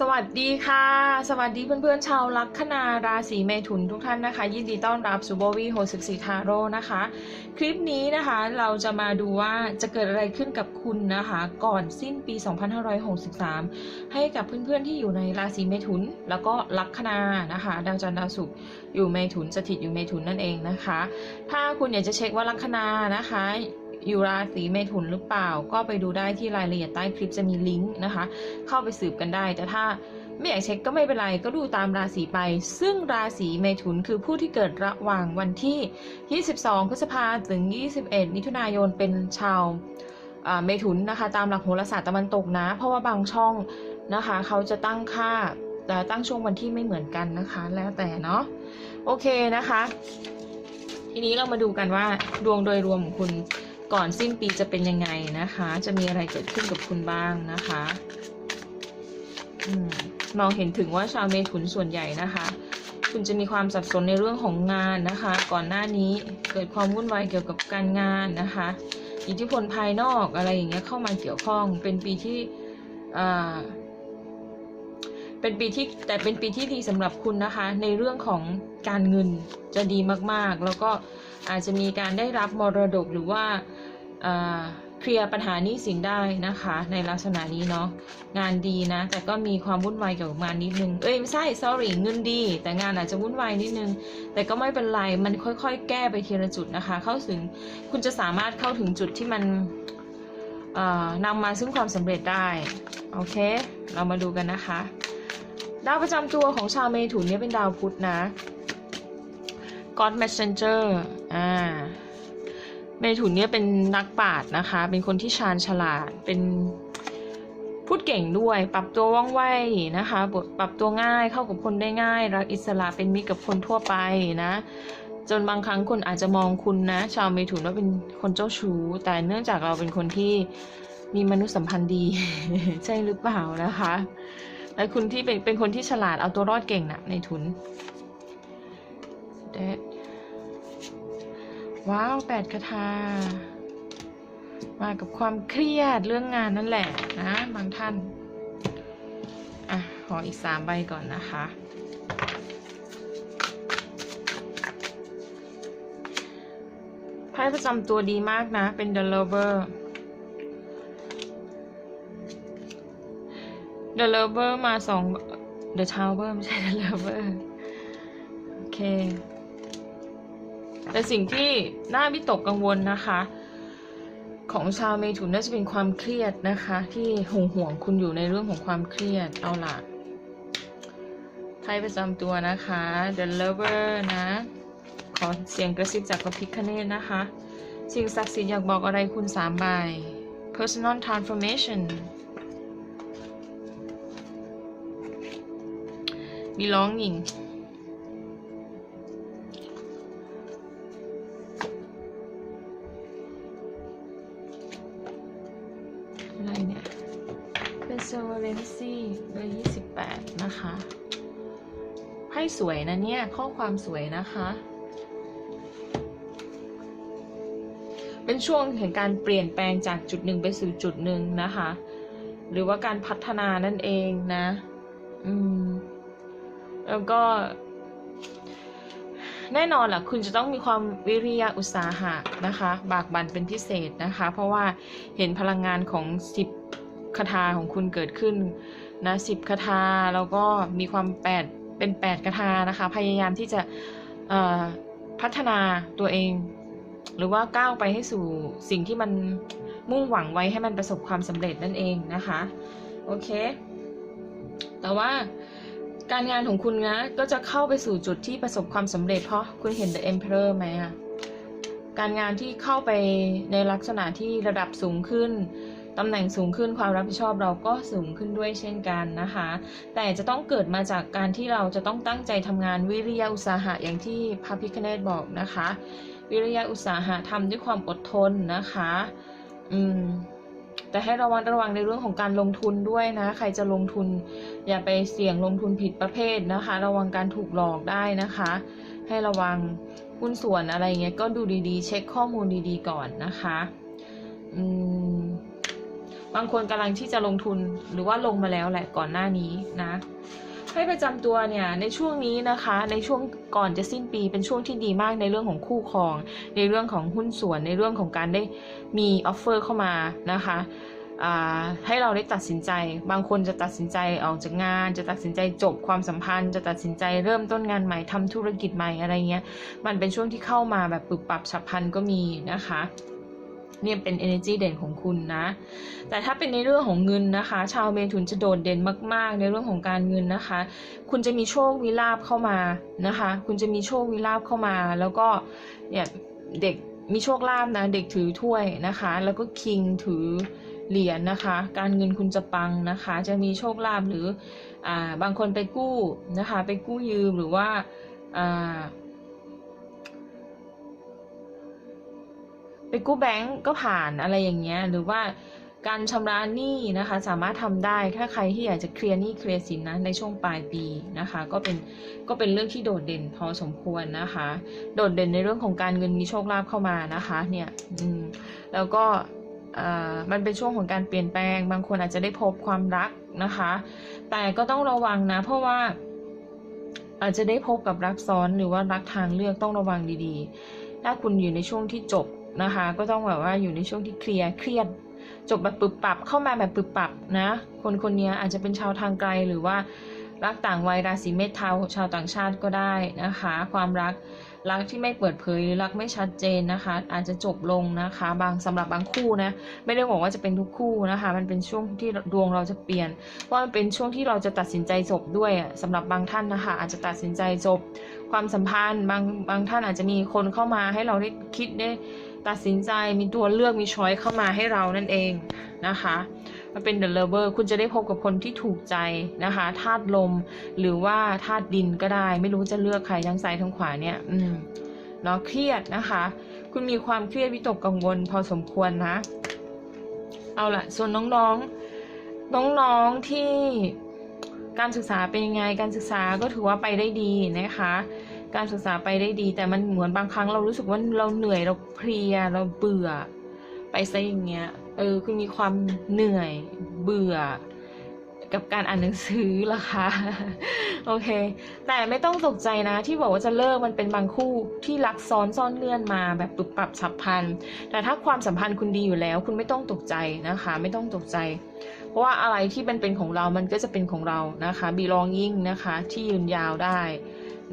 สวัสดีค่ะ สวัสดีเพื่อนๆชาวลัคนาราศีเมถุนทุกท่านนะคะ ยินดีต้อนรับสู่โบวีโฮสิบสี่ทาโร่นะคะ คลิปนี้นะคะเราจะมาดูว่าจะเกิดอะไรขึ้นกับคุณนะคะ ก่อนสิ้นปี 2563 ให้กับเพื่อนๆที่อยู่ในราศีเมถุน แล้วก็ลัคนานะคะดาวจันทร์ดาวศุกร์อยู่เมถุนสถิตอยู่เมถุนนั่นเองนะคะ ถ้าคุณอยากจะเช็คว่าลัคนานะคะ อยู่ราศีเมถุนหรือเปล่า ก็ไปดูได้ที่รายละเอียดใต้คลิปจะมีลิงก์นะคะ เข้าไปสืบกันได้ แต่ถ้าไม่อยากเช็คก็ไม่เป็นไรก็ดูตามราศีไป ซึ่งราศีเมถุนคือผู้ที่เกิดระหว่างวันที่ 22 พฤษภาถึง 21 มิถุนายนเป็นชาวเมถุนนะคะ ตามหลักโหราศาสตร์ตะวันตกนะ เพราะว่าบางช่องนะคะ เขาจะตั้งค่าแต่ตั้งช่วงวันที่ไม่เหมือนกันนะคะ แล้วแต่เนาะโอเคนะคะ ทีนี้เรามาดูกันว่าดวงโดยรวมของคุณ ก่อนสิ้นปีจะเป็นยังไงนะคะ จะมีอะไรเกิดขึ้นกับคุณบ้างนะคะอมมองเห็นถึงว่าชาวเมถุนส่วนใหญ่นะคะ คุณจะมีความสับสนในเรื่องของงานนะคะ ก่อนหน้านี้เกิดความวุ่นวายเกี่ยวกับการงานนะคะ อิทธิพลภายนอกอะไรอย่างเงี้ยเข้ามาเกี่ยวข้องเป็นปีที่อ่า เป็นปีที่แต่เป็นปีที่ดีสำหรับคุณนะคะ ในเรื่องของการเงินจะดีมากๆ แล้วก็อาจจะมีการได้รับมรดกหรือว่าเคลียร์ปัญหานี้สินได้นะคะ ในลักษณะนี้เนาะงานดีนะ แต่ก็มีความวุ่นวายเกี่ยวกับงานนิดนึงเอ้ยไม่ใช่ sorry เงินดี แต่งานอาจจะวุ่นวายนิดนึง แต่ก็ไม่เป็นไรมันค่อยๆ แก้ไปทีละจุดนะคะ เข้าถึงคุณจะสามารถเข้าถึงจุดที่มันนำมาซึ่งความสำเร็จได้ โอเค เรามาดูกันนะคะ ดาวประจำตัวของชาวเมถุนเนี่ยเป็นดาวพุธนะ God Messenger อ่า เมถุนเนี่ยเป็นนักปราชญ์นะคะ เป็นคนที่ชาญฉลาด เป็นพูดเก่งด้วย ปรับตัวว่องไวนะคะ ปรับตัวง่าย เข้ากับคนได้ง่าย รักอิสระเป็นมิตรกับคนทั่วไปนะ จนบางครั้งคนอาจจะมองคุณนะ ชาวเมถุนว่าเป็นคนเจ้าชู้ แต่เนื่องจากเราเป็นคนที่มีมนุษยสัมพันธ์ดี ใช่หรือเปล่านะคะ และคุณที่เป็นเป็นคนที่ฉลาดเอาตัวรอดเก่งนะในทุนเดดว้าวแปดคาถามากับความเครียดเรื่องงานนั่นแหละนะบางท่าน อะ ขออีกสามใบก่อนนะคะ ไพ่ประจำตัวดีมากนะ เป็น The Lover The Lover มาสอง The Tower ไม่ใช่ The Lover โอเค แต่สิ่งที่น่าวิตกกังวลนะคะ ของชาวเมถุนน่าจะเป็นความเครียดนะคะ ที่ห่วงห่วงคุณอยู่ในเรื่องของความเครียดเอาล่ะไพ่ประจำตัวนะคะ The Lover นะ ขอเสียงกระซิบจากพระพิคเนตนะคะ สิ่งศักดิ์สิทธิ์อยากบอกอะไรคุณสามใบ Personal Transformation Belonging อะไรเนี่ย เป็น s o v e r e i g n c y เบอร์28นะคะไพ่สวยนะเนี่ย ข้อความสวยนะคะ เป็นช่วงแห่งการเปลี่ยนแปลงจากจุดหนึ่งไปสู่จุดหนึ่งนะคะ หรือว่าการพัฒนานั่นเองนะ อืม แล้วก็ แน่นอนแหละคุณจะต้องมีความวิริยะอุตสาหะนะคะ บากบั่นเป็นพิเศษนะคะ เพราะว่าเห็นพลังงานของสิบคาถาของคุณเกิดขึ้นนะสิบคาถาแล้วก็มีความแปดเป็นแปดคาถานะคะ พยายามที่จะพัฒนาตัวเอง หรือว่าก้าวไปให้สู่สิ่งที่มันมุ่งหวังไว้ให้มันประสบความสำเร็จนั่นเองนะคะ โอเค แต่ว่า การงานของคุณนะก็จะเข้าไปสู่จุดที่ประสบความสำเร็จเพราะคุณเห็น The Emperor ไหมอะการงานที่เข้าไปในลักษณะที่ระดับสูงขึ้นตำแหน่งสูงขึ้นความรับผิดชอบเราก็สูงขึ้นด้วยเช่นกันนะคะ แต่จะต้องเกิดมาจากการที่เราจะต้องตั้งใจทำงานวิริยะอุตสาหะอย่างที่พระพิคเนตบอกนะคะ วิริยะอุตสาหะทำด้วยความอดทนนะคะ อืม แต่ให้ระวังระวังในเรื่องของการลงทุนด้วยนะ ใครจะลงทุนอย่าไปเสี่ยงลงทุนผิดประเภทนะคะ ระวังการถูกหลอกได้นะคะ ให้ระวังหุ้นส่วนอะไรเงี้ยก็ดูดีๆ เช็คข้อมูลดีๆก่อนนะคะอืมบางคนกำลังที่จะลงทุนหรือว่าลงมาแล้วแหละก่อนหน้านี้นะ ให้ประจำตัวเนี่ยในช่วงนี้นะคะ ในช่วงก่อนจะสิ้นปีเป็นช่วงที่ดีมากในเรื่องของคู่ครอง ในเรื่องของหุ้นส่วนในเรื่องของการได้มีออฟเฟอร์เข้ามานะคะให้เราได้ตัดสินใจ บางคนจะตัดสินใจออกจากงาน จะตัดสินใจจบความสัมพันธ์ จะตัดสินใจเริ่มต้นงานใหม่ทำธุรกิจใหม่อะไรเงี้ย มันเป็นช่วงที่เข้ามาแบบปรับปรับฉับพลันก็มีนะคะ เนี่ยเป็น energy เด่นของคุณนะ แต่ถ้าเป็นในเรื่องของเงินนะคะ ชาวเมถุนจะโดดเด่นมาก ๆ ในเรื่องของการเงินนะคะ คุณจะมีโชควิลาบเข้ามานะคะ คุณจะมีโชควิลาบเข้ามา แล้วก็เนี่ยเด็กมีโชคลาภนะเด็กถือถ้วยนะคะ แล้วก็คิงถือเหรียญนะคะ การเงินคุณจะปังนะคะ จะมีโชคลาภหรืออ่าบางคนไปกู้นะคะ ไปกู้ยืมหรือว่าอ่า ไปกู้แบงก์ก็ผ่านอะไรอย่างเงี้ยหรือว่าการชำระหนี้นะคะ สามารถทำได้ถ้าใครที่อยากจะเคลียร์หนี้เคลียร์สินนะในช่วงปลายปีนะคะ ก็เป็นก็เป็นเรื่องที่โดดเด่นพอสมควรนะคะ โดดเด่นในเรื่องของการเงินมีโชคลาภเข้ามานะคะเนี่ยอืมแล้วก็อ่ามันเป็นช่วงของการเปลี่ยนแปลง บางคนอาจจะได้พบความรักนะคะ แต่ก็ต้องระวังนะ เพราะว่าอาจจะได้พบกับรักซ้อนหรือว่ารักทางเลือกต้องระวังดีๆ ถ้าคุณอยู่ในช่วงที่จบ นะคะ ก็ต้องแบบว่าอยู่ในช่วงที่เคลียร์เครียด จบแบบปึบปับเข้ามาแบบปึบปับนะ คนคนนี้อาจจะเป็นชาวทางไกลหรือว่ารักต่างวัยราศีเมษเทาชาวต่างชาติก็ได้นะคะ ความรัก รักที่ไม่เปิดเผยหรือรักไม่ชัดเจนนะคะ อาจจะจบลงนะคะ บางสำหรับบางคู่นะไม่ได้บอกว่าจะเป็นทุกคู่นะคะ มันเป็นช่วงที่ดวงเราจะเปลี่ยน เพราะมันเป็นช่วงที่เราจะตัดสินใจจบด้วยอะสำหรับบางท่านนะคะ อาจจะตัดสินใจจบ ความสัมพันธ์บางบางท่านอาจจะมีคนเข้ามาให้เราได้คิดได้ตัดสินใจมีตัวเลือกมีช้อยเข้ามาให้เรานั่นเองนะคะ มันเป็น The Lover คุณจะได้พบกับคนที่ถูกใจนะคะธาตุลม หรือว่าธาตุดินก็ได้ ไม่รู้จะเลือกใครทั้งซ้ายทั้งขวาเนี่ยอืมเนาะเครียดนะคะ คุณมีความเครียดวิตกกังวลพอสมควรนะ เอาละส่วนน้องๆ น้องๆที่การศึกษาเป็นยังไงการศึกษาก็ถือว่าไปได้ดีนะคะ การศึกษาไปได้ดี แต่มันเหมือนบางครั้งเรารู้สึกว่าเราเหนื่อยเราเพลียเราเบื่อไปซะอย่างเงี้ย เออคือมีความเหนื่อยเบื่อกับการอ่านหนังสือล่ะคะโอเค แต่ไม่ต้องตกใจนะ ที่บอกว่าจะเลิกมันเป็นบางคู่ที่รักซ้อนซ่อนเลื่อนมาแบบปรับปรับฉับพันแต่ถ้าความสัมพันธ์คุณดีอยู่แล้ว คุณไม่ต้องตกใจนะคะ ไม่ต้องตกใจ เพราะว่าอะไรที่มันเป็นของเรามันก็จะเป็นของเรานะคะ belonging นะคะที่ยืนยาวได้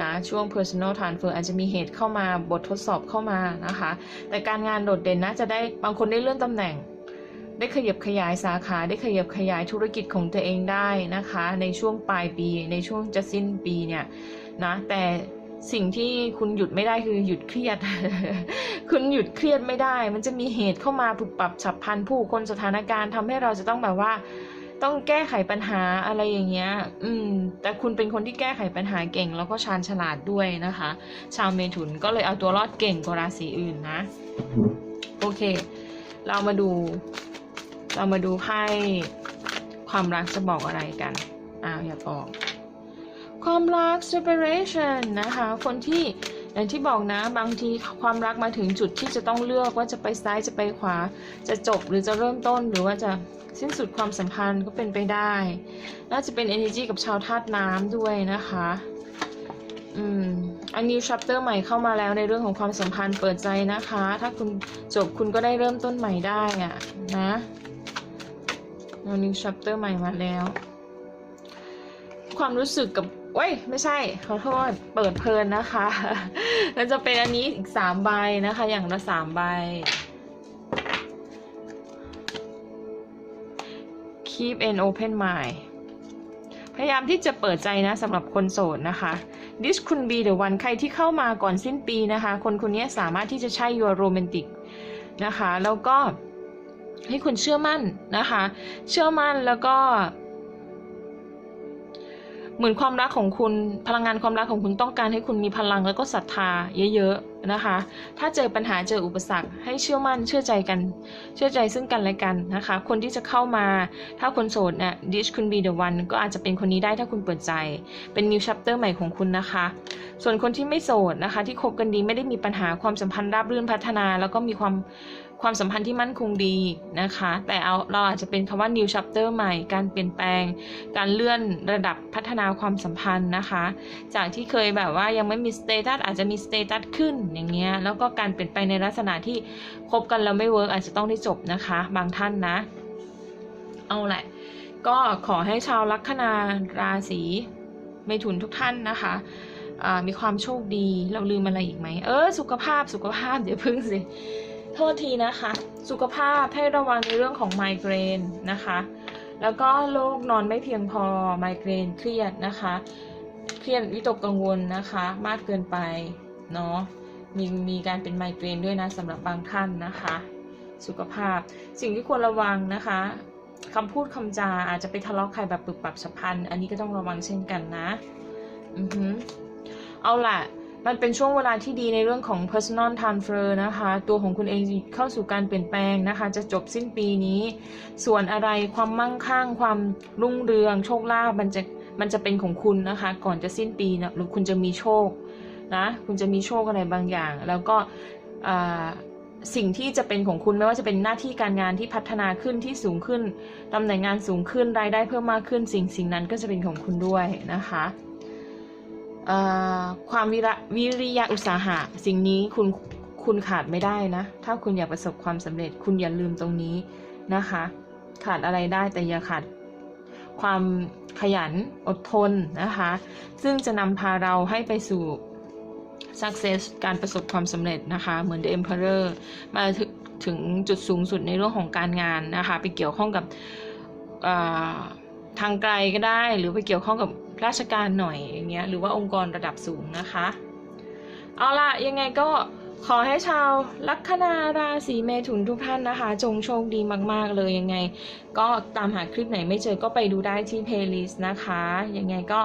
นะช่วง personal transfer อาจจะมีเหตุเข้ามาบททดสอบเข้ามานะคะ แต่การงานโดดเด่นนะจะได้บางคนได้เลื่อนตำแหน่ง ได้ขยับขยายสาขา ได้ขยับขยายธุรกิจของตัวเองได้นะคะ ในช่วงปลายปี ในช่วงจะสิ้นปีเนี่ยนะแต่สิ่งที่คุณหยุดไม่ได้คือหยุดเครียด คุณหยุดเครียดไม่ได้ มันจะมีเหตุเข้ามาปรับปรับฉับพลันผู้คนสถานการณ์ทำให้เราจะต้องแบบว่า ต้องแก้ไขปัญหาอะไรอย่างเงี้ย อืม แต่คุณเป็นคนที่แก้ไขปัญหาเก่ง แล้วก็ชาญฉลาดด้วยนะคะ ชาวเมถุนก็เลยเอาตัวรอดเก่งกว่าราศีอื่นนะ โอเค เรามาดู เรามาดูไพ่ความรักจะบอกอะไรกัน อ้าวอย่าบอก ความรัก separation นะคะ คนที่อย่างที่บอกนะบางทีความรักมาถึงจุดที่จะต้องเลือกว่าจะไปซ้ายจะไปขวา จะจบหรือจะเริ่มต้นหรือว่าจะสิ้นสุดความสัมพันธ์ก็เป็นไปได้ น่าจะเป็น energy กับชาวธาตุน้ำด้วยนะคะอืมอันนี้ chapter ใหม่เข้ามาแล้วในเรื่องของความสัมพันธ์เปิดใจนะคะ ถ้าคุณจบคุณก็ได้เริ่มต้นใหม่ได้อะนะ อันนี้ chapter ใหม่มาแล้ว ความรู้สึกกับเว้ย ไม่ใช่ ขอโทษ เปิดเพลินนะคะแล้วจะเป็นอันนี้อีกสามใบนะคะ อย่างละสามใบ keep an open mind พยายามที่จะเปิดใจนะสำหรับคนโสดนะคะ this could be the one ใครที่เข้ามาก่อนสิ้นปีนะคะ คนคนนี้สามารถที่จะใช่ your romantic นะคะ แล้วก็ ให้คุณเชื่อมั่นนะคะ เชื่อมั่นแล้วก็ เหมือนความรักของคุณพลังงานความรักของคุณต้องการให้คุณมีพลังแล้วก็ศรัทธาเยอะๆนะคะ ถ้าเจอปัญหาเจออุปสรรค ให้เชื่อมั่นเชื่อใจกัน เชื่อใจซึ่งกันและกันนะคะ คนที่จะเข้ามา ถ้าคนโสดเนี่ย this could be the one ก็อาจจะเป็นคนนี้ได้ถ้าคุณเปิดใจ เป็น new chapter ใหม่ของคุณนะคะส่วนคนที่ไม่โสดนะคะ ที่คบกันดีไม่ได้มีปัญหาความสัมพันธ์ราบรื่นพัฒนา แล้วก็มีความ ความสัมพันธ์ที่มั่นคงดีนะคะ แต่เอาเราอาจจะเป็นคำว่า new chapter ใหม่ การเปลี่ยนแปลง การเลื่อนระดับพัฒนาความสัมพันธ์นะคะ จากที่เคยแบบว่ายังไม่มีสเตตัสอาจจะมีสเตตัสขึ้นอย่างเงี้ย แล้วก็การเปลี่ยนแปลงในลักษณะที่คบกันแล้วไม่เวิร์กอาจจะต้องได้จบนะคะ บางท่านนะ เอาแหละ ก็ขอให้ชาวลัคนาราศีเมถุนทุกท่านนะคะมีความโชคดีเราลืมอะไรอีกไหมเออ สุขภาพสุขภาพเดี๋ยวพึ่งสิ โทษทีนะคะ สุขภาพให้ระวังในเรื่องของไมเกรนนะคะ แล้วก็โรคนอนไม่เพียงพอไมเกรนเครียดนะคะ เครียดวิตกกังวลนะคะ มากเกินไปเนาะมีมีการเป็นไมเกรนด้วยนะสำหรับบางท่านนะคะ สุขภาพสิ่งที่ควรระวังนะคะคำพูดคำจาอาจจะไปทะเลาะใครแบบปึกปับฉับพลัน อันนี้ก็ต้องระวังเช่นกันนะ อือหือเอาล่ะ มันเป็นช่วงเวลาที่ดีในเรื่องของ personal transfer นะคะ ตัวของคุณเองเข้าสู่การเปลี่ยนแปลงนะคะ จะจบสิ้นปีนี้ ส่วนอะไรความมั่งคั่ง ความรุ่งเรือง โชคลาภมันจะมันจะเป็นของคุณนะคะ ก่อนจะสิ้นปีนะหรือคุณจะมีโชคนะคุณจะมีโชคอะไรบางอย่าง แล้วก็สิ่งที่จะเป็นของคุณไม่ว่าจะเป็นหน้าที่การงานที่พัฒนาขึ้นที่สูงขึ้นตำแหน่งงานสูงขึ้นรายได้เพิ่มมากขึ้น สิ่งสิ่งนั้นก็จะเป็นของคุณด้วยนะคะ ความวิระวิริยะอุตสาหะ สิ่งนี้คุณคุณขาดไม่ได้นะ ถ้าคุณอยากประสบความสำเร็จ คุณอย่าลืมตรงนี้นะคะ ขาดอะไรได้แต่อย่าขาดความขยันอดทนนะคะ ซึ่งจะนำพาเราให้ไปสู่ success การประสบความสำเร็จนะคะ เหมือน The Emperor มาถึงถึงจุดสูงสุดในเรื่องของการงานนะคะ ไปเกี่ยวข้องกับทางไกลก็ได้ หรือไปเกี่ยวข้องกับ ราชการหน่อยอย่างเงี้ยหรือว่าองค์กรระดับสูงนะคะ เอาล่ะยังไงก็ขอให้ชาวลัคนาราศีเมถุนทุกท่านนะคะ จงโชคดีมาก ๆ เลยยังไง ก็ตามหาคลิปไหนไม่เจอก็ไปดูได้ที่ playlist นะคะ ยังไงก็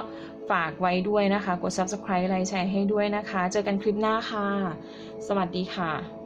ฝากไว้ด้วยนะคะ กด subscribe ไลค์แชร์ให้ด้วยนะคะ เจอกันคลิปหน้าค่ะ สวัสดีค่ะ